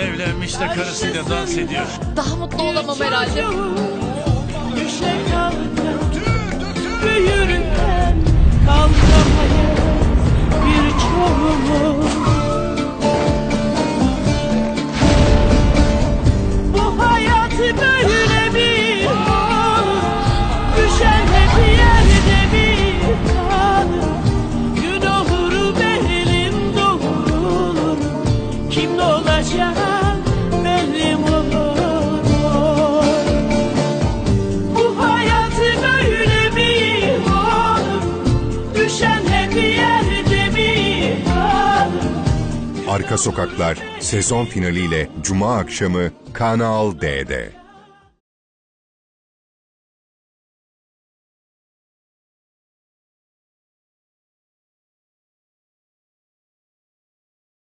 Evlenmiş de karısıyla dans ediyor. Daha mutlu olamam herhalde. Olacak bellim olur. Bu hayat böyle bir olur Düşen hep yerde bir kalır? Arka Sokaklar sezon finaliyle Cuma akşamı Kanal D'de.